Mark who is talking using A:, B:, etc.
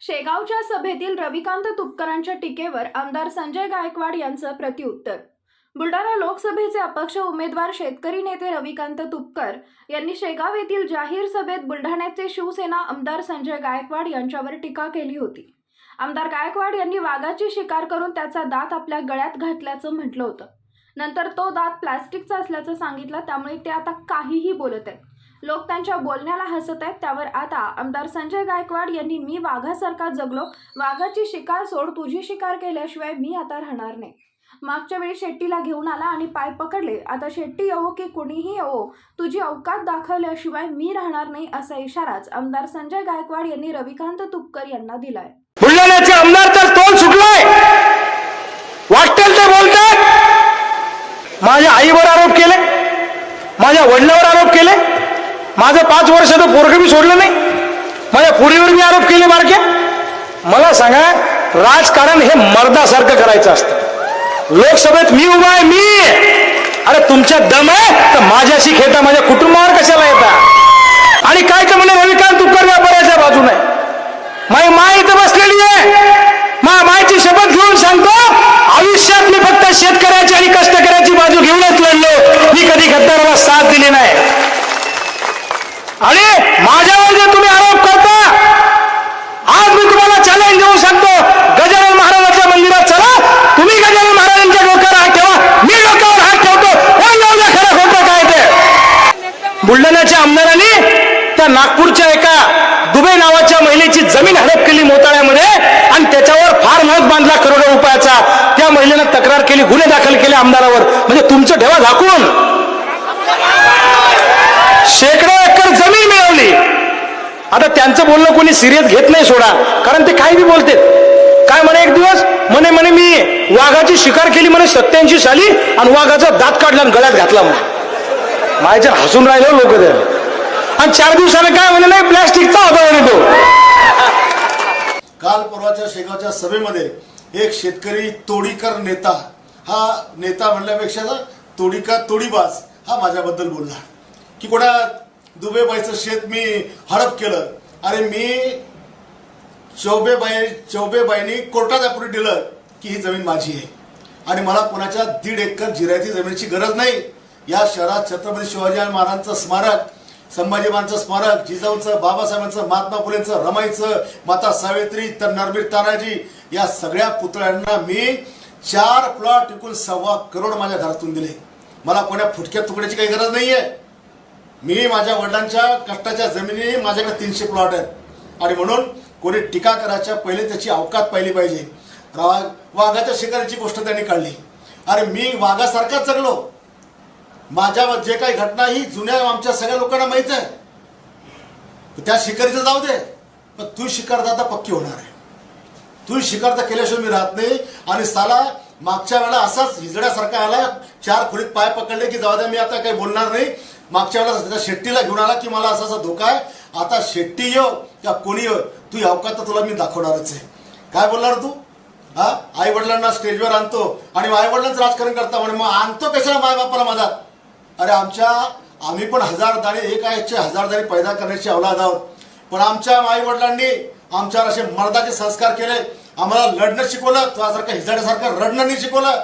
A: शेगावच्या सभेतील रविकांत तुपकरांच्या टीकेवर आमदार संजय गायकवाड यांचं प्रत्युत्तर. बुलढाणा लोकसभेचे अपक्ष उमेदवार शेतकरी नेते रविकांत तुपकर यांनी शेगाव येथील जाहीर सभेत बुलढाण्याचे शिवसेना आमदार संजय गायकवाड यांच्यावर टीका केली होती. आमदार गायकवाड यांनी वाघाची शिकार करून त्याचा दात आपल्या गळ्यात घातल्याचं म्हटलं होतं. नंतर तो दात प्लॅस्टिकचा असल्याचं सांगितलं त्यामुळे ते आता काहीही बोलत आहेत. लोक त्यांच्या बोलण्याला हसत आहेत. त्यावर आता आमदार संजय गायकवाड यांनी मी वाघासारखा जगलो. वाघाची शिकार सोड तुझी शिकार केल्याशिवाय मी आता राहणार नाही. मागच्या वेळी शेट्टीला घेऊन आला आणि पाय पकडले. आता शेट्टी येवो की कुणीही येवो तुझी अवकात दाखवल्याशिवाय मी राहणार नाही असा इशाराच आमदार संजय गायकवाड यांनी रविकांत तुपकर यांना दिलाय.
B: बुलढाण्याचे आमदार तर तोल सुटलाय. वाटेल ते बोलतात. माझ्या आईवर आरोप केले. माझ्या वडिलावर आरोप केले. माझं पाच वर्षाचं पोरग मी सोडलं नाही. माझ्या पुरीवर मी आरोप केले बारक्या मला सांगा राजकारण हे मर्दासारखं करायचं असतं. लोकसभेत मी उभा आहे मी. अरे तुमच्या दम आहे तर माझ्याशी खेळता माझ्या कुटुंबावर कशाला येता? आणि काय तर म्हणे रविकांत तुपकर व्यापाराच्या बाजूने. माझी माय इथं बसलेली आहे. मा मायची शपथ घेऊन सांगतो आयुष्यात मी फक्त शेतकऱ्याची आणि कष्टकऱ्याची बाजू घेऊनच लढलो मी कधी गद्दाराला साथ दिली नाही आणि माझ्यावर जे तुम्ही आरोप करता आज मी तुम्हाला चॅलेंज देऊ सांगतो गजानन महाराजांच्या मंदिरात चला तुम्ही गजानन महाराजांच्या डोक्यावर हात ठेवा मी डोक्यावर हात ठेवतो कोण जाऊ द्या खरं खोटं काय ते बुलढाण्याच्या आमदारांनी त्या नागपूरच्या एका दुबे नावाच्या महिलेची जमीन हडप केली मोताळ्यामध्ये आणि त्याच्यावर फार्म हाऊस बांधला करोडो रुपयाचा. त्या महिलेनं तक्रार केली गुन्हे दाखल केले आमदारावर. म्हणजे तुमचं ठेवा झाकून. शेकडो एकर जमीन मिळवली. आता त्यांचं बोलणं कोणी सिरियस घेत नाही सोडा. कारण ते काही बी बोलते काय म्हणे एक दिवस? म्हणे म्हणे मी वाघाची शिकार केली म्हणे सत्याऐंशी साली आणि वाघाचा दात काढला आणि गळ्यात घातला म्हणे. माझ्या हसून राहिलो लोक त्या आणि चार दिवसाने काय म्हणे नाही प्लॅस्टिकचा होता म्हणे तो.
C: काल परवाच्या शेगावच्या सभेमध्ये एक शेतकरी तोडीकर नेता हा नेता म्हणल्यापेक्षा तोडीकर तोडीबाज हा माझ्याबद्दल बोलला. की कोणा दुबेबाईचं शेत मी हडप केलं. आणि मी चौबेबाई चौबेबाईंनी कोर्टात ॲप्रूव्ह दिलं की ही जमीन माझी आहे. आणि मला कोणाच्या दीड एकर जिरायती जमिनीची गरज नाही. या शहरात छत्रपती शिवाजी महाराजांचं स्मारक संभाजी महाराजांचं स्मारक जिजाऊंचं बाबासाहेबांचं महात्मा फुलेंचं रमाईचं माता सावित्री तर नरबीर तानाजी या सगळ्या पुतळ्यांना मी चार प्लॉट विकून सव्वा करोड माझ्या घरातून दिले. मला कोण्या फुटक्या तुकड्याची काही गरज नाहीये. मी माझ्या वडिलांच्या कष्टाच्या जमिनी माझ्याकडे तीनशे प्लॉट आहेत. आणि म्हणून कोणी टीका करायच्या पहिले त्याची अवकात पाहिली पाहिजे. वाघाच्या शिकारीची गोष्ट त्यांनी काढली. अरे मी वाघासारखाच जगलो. माझ्या जे काही घटना ही जुन्या आमच्या सगळ्या लोकांना माहीत आहे. त्या शिकारीचं जाऊ दे. पण तू शिकारता आता पक्की होणार आहे. तू शिकारता केल्याशिवाय मी राहत नाही. आणि साला मागच्या वेळेला असाच हिजड्यासारखा आला चार खोलीत पाय पकडले की जाऊ द्या मी आता काही बोलणार नाही. मागच्या वेळेला शेट्टीला घेऊन आला की मला असा असा धोका आहे. आता शेट्टी येऊ किंवा कोणी येऊ तू अवकात तर तुला मी दाखवणारच आहे. काय बोलणार तू? हा? आई वडिलांना स्टेजवर आणतो. आणि आई वडिलांचं राजकारण करता म्हणे मग आणतो कशाला माय बापाला मधात अरे आमच्या आम्ही पण हजार दाणे एक आयचे हजार दाणे पैदा करण्याची अवलाद आहोत. पण आमच्या आई वडिलांनी आमच्यावर असे मर्दाचे संस्कार केले. आम्हाला लढणं शिकवलं तुझ्यासारखं हिजाड्यासारखं रडणं नाही शिकवलं.